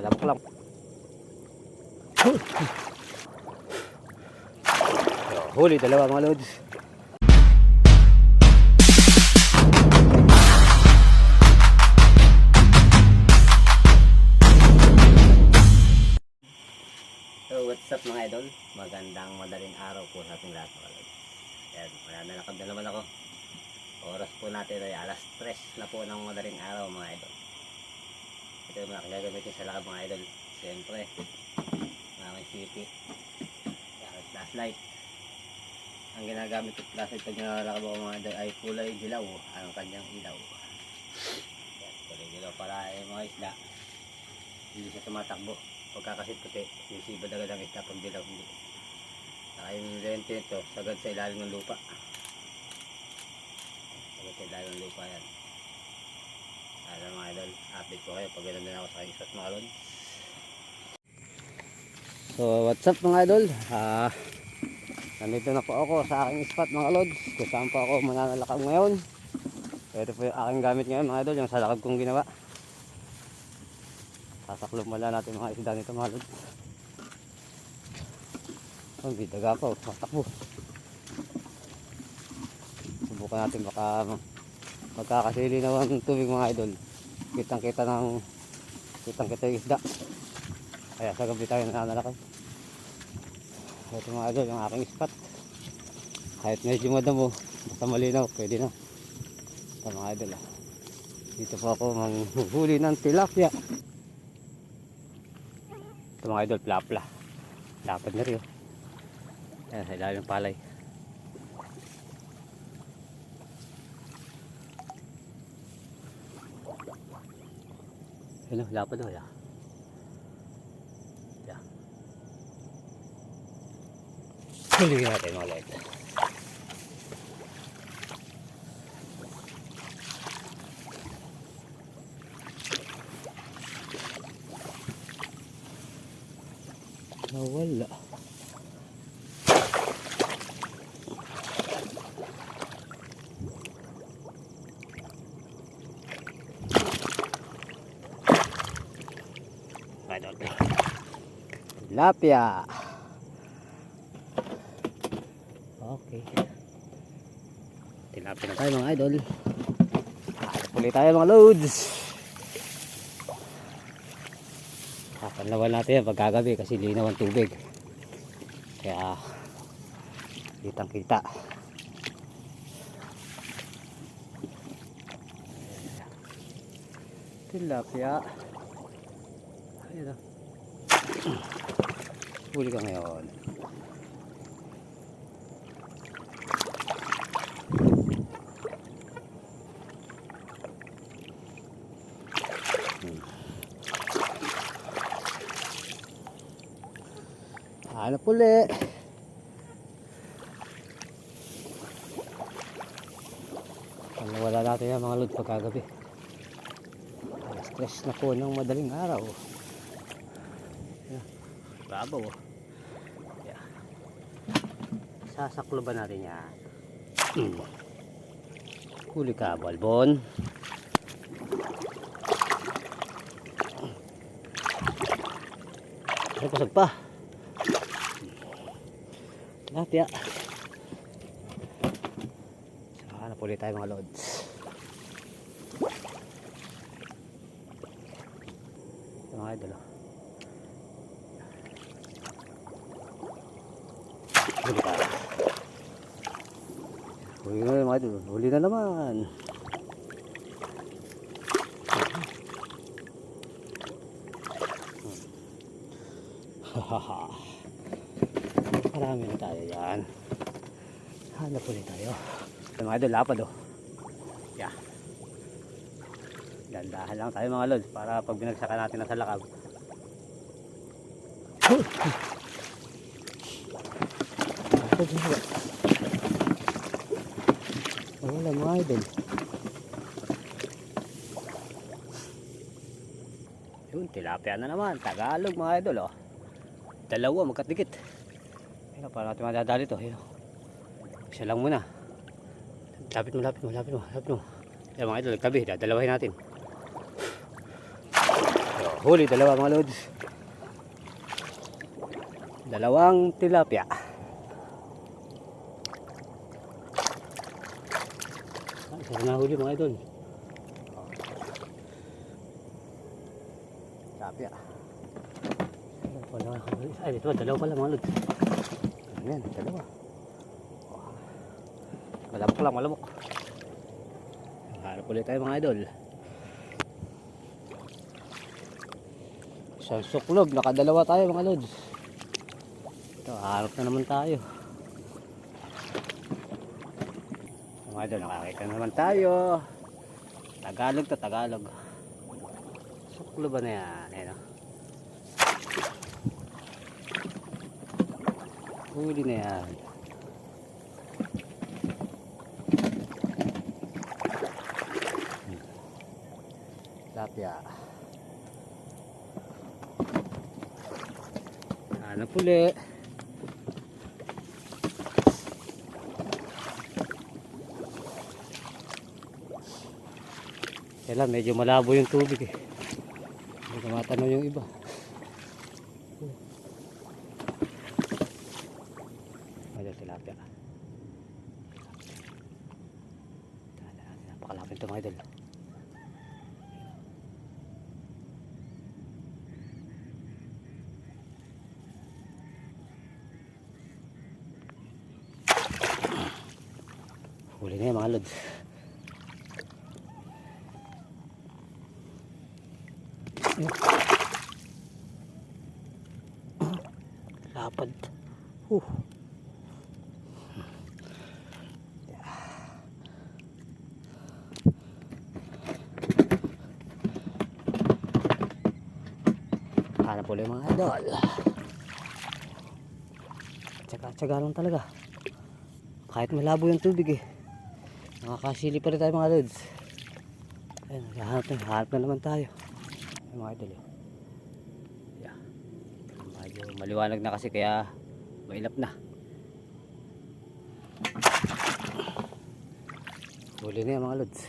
Malapok lang. Oh, huli, dalawa mga lods. So what's up mga idol? Magandang madaling araw po sa ating lahat mga lods. Ayan, mananalakad na naman ako. Oras po natin ay alas 3 na po ng madaling araw mga idol. Ito yung mga gagamitin sa lakad mga idol. Siyempre, mga city. Yan, flashlight. Ang ginagamit ko flashlight pag nalalakad ako mga idol ay kulay dilaw ang kanyang ilaw. Yan, kulay dilaw para ay mga isda. Hindi siya tumatakbo. Pagkakasit puti, sisibad agad ang isda pag dilaw hindi. Saka yung lente nito, sagad sa ilalim ng lupa. Sagad sa ilalim ng lupa yan. Alam mga idol, update ko kayo pag ganoon din ako sa aking shot mga idol. So what's up mga idol? Ah, nandito na po ako sa aking spot mga lods. Kung po ako mananalakad ngayon. Ito po yung aking gamit ngayon mga idol, yung sa lakad kong ginawa. Sasaklog mala natin mga isda nito mga lods. Oh, may daga pa, oh. matakbo. Subukan natin baka magkakasili naman ng tubig mga idol. Kitang kita ng kitang kita yung isda. Kaya sa gabi tayo nananalakad. Ito mga idol, yung aking spot. Kahit medyo madamo, basta malinaw, pwede na. Ito mga idol. ah. Dito po ako manghuli ng tilapia. Ito mga idol, plapla. Lapad na rin. oh. Ayan, sa ilalim palay. Ayun, oh, lapad o. Yeah. Yeah. Huligin natin mga light. Nawala. Idol. Tilapia. Okay. Tilapia na tayo mga idol. Ulit tayo mga loads. Kapanlawan natin yan pagkagabi kasi linaw ang tubig. Kaya kitang kita. Tilapia. Ayun o. Huli ka ngayon. Hmm. Hanap uli. Ang wala natin yan mga load pagkagabi. Alas stress na po ng madaling araw. Babaw. oh. Yeah. Sasaklo ba natin yan? Hmm. Huli ka, balbon. Pasag pa. So, hanap ulit tayo mga lods. Mga idol. oh. Huli ka. Naman idol. Huli na naman. Marami na tayo yan. Hanap ulit tayo. Ito mga idol, lapad oh. Yeah. Dandahan lang tayo mga lods para pag binagsakan natin na sa lakab. Wala mga idol. Yun, tilapia na naman. Tagalog mga idol oh. Dalawa magkadikit. Ayun, paano natin madadali to? Ayun. Isa lang muna. Lapit mo, lapit mo, lapit mo, lapit mo. Ayun mga idol, tabi, dadalawahin natin. Ayun. Huli, dalawa mga lods. Dalawang tilapia. Ay, isa na huli mga idol. Tilapia. Wala, ay, ito, dalawa pala mga lods. Ayan, dalawa. Malamok lang, malamok. Hanap ulit tayo mga idol. Isang suklog, nakadalawa tayo mga lods. Ito, hanap na naman tayo. Mga idol, nakakita na naman tayo. Tagalog to, Tagalog. Suklo ba na yan? Ayan o. Huli na yan. Tilapia. Ano puli? Kaya lang, medyo malabo yung tubig eh. Hindi ko matanaw yung iba. Ayun, tilapia. Napakalapit ito mga idol. Huli na yan mga lods. Lapad. Uh. Hanap ulit mga idol. Tsaga-tsaga lang talaga. Kahit malabo yung tubig eh. Nakakasili pa rin tayo mga lods. Ayun, hanap na, hanap na naman tayo. Ayun, mga idol eh. Yeah. Medyo maliwanag na kasi kaya mailap na. Huli na yan mga lods.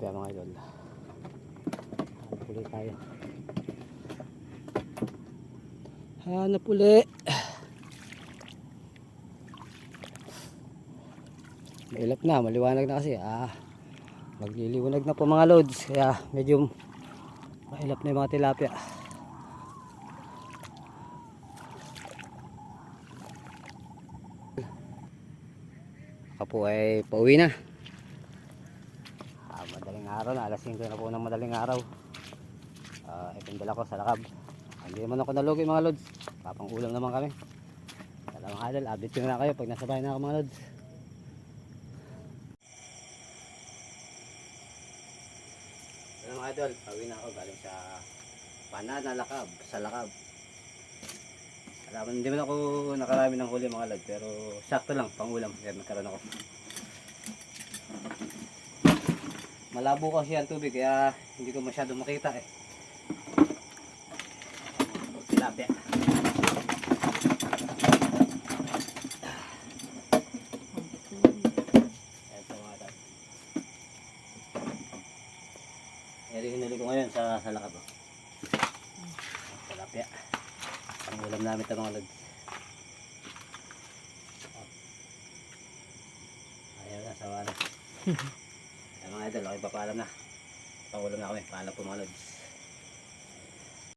Ang mga idol. Ulit tayo. Hanap ulit. Mailap na, maliwanag na kasi. Ah, magliliwanag na po mga loads. Kaya medyo mailap na yung mga tilapia. Ako ay pauwi na. Ah, madaling araw na, alas 5 na po ng madaling araw. Ah, itong ko sa lakab. Hindi naman ako nalugi mga lods. Papang ulam naman kami. Dala mga idol, update ko na kayo pag nasa bahay na ako mga lods. Ano mga idol, pauwi na ako galing sa Panana Lakab, sa Lakab. Alam hindi man ako nakarami ng huli mga lods, pero sakto lang, pang ulam. Kaya magkaroon ako. Malabo kasi ang tubig kaya hindi ko masyado makita eh. Tilapia. Ito mga tol. Hinuli ko ngayon sa, sa lakab. oh. Tilapia. Ang ulam namin ito mga lods. Ayaw na, sawa na. Ay mga idol, okay papaalam na. Pangulam na kami. Paalam po mga lods.